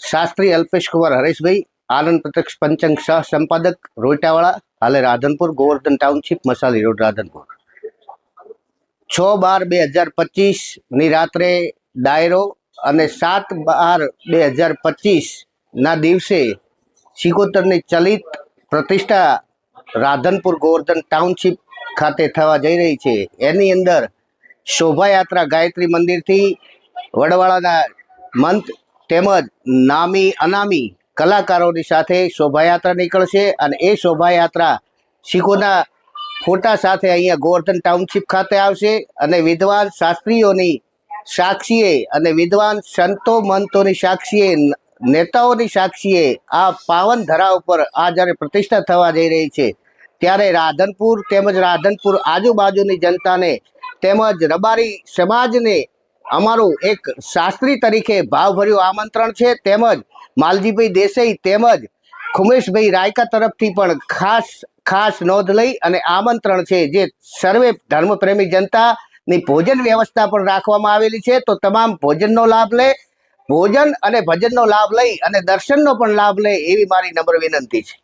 શાસ્ત્રી અલ્પેશ કુમાર હરેશભાઈ, આનંદ પ્રત્યક્ષ પંચંગ સહ સંપાદક રોઈટાવાળા હાલે રાધનપુર, ગોવર્ધન ટાઉનશીપ, મસાલી રોડ, રાધનપુર. છ બાર બે હજાર પચીસની રાત્રે ડાયરો અને સાત બાર બે હજાર પચીસના દિવસે સિકોતરની ચલિત પ્રતિષ્ઠા રાધનપુર, ગોવર્ધન ટાઉનશીપ ખાતે થવા જઈ રહી છે. એની અંદર શોભાયાત્રા ગાયત્રી મંદિરથી વડવાળાના મંત તેમજ નામી, અનામી કલાકારોની સાથે શોભાયાત્રા નીકળશે અને એ શોભાયાત્રા શીખોના ફોટા સાથે અહીંયા ગોવર્ધન ટાઉનશીપ ખાતે આવશે અને વિદ્વાન શાસ્ત્રીઓની સાક્ષીએ અને વિદ્વાન સંતો મંતોની સાક્ષીએ, નેતાઓની સાક્ષીએ આ પાવન ધરા ઉપર આ જ્યારે પ્રતિષ્ઠા થવા જઈ રહી છે, ત્યારે રાધનપુર તેમજ રાધનપુર આજુબાજુની જનતાને તેમજ રબારી સમાજને અમારું એક શાસ્ત્રી તરીકે ભાવભર્યું આમંત્રણ છે. તેમજ માલજીભાઈ દેસાઈ તેમજ ખુમેશભાઈ રાયકા તરફથી પણ ખાસ ખાસ નોંધ લઈ અને આમંત્રણ છે જે સર્વે ધર્મપ્રેમી જનતાની ભોજન વ્યવસ્થા પણ રાખવામાં આવેલી છે. તો તમામ ભોજનનો લાભ લે, ભોજન અને ભજનનો લાભ લઈ અને દર્શનનો પણ લાભ લે એવી મારી નમ્ર વિનંતી છે.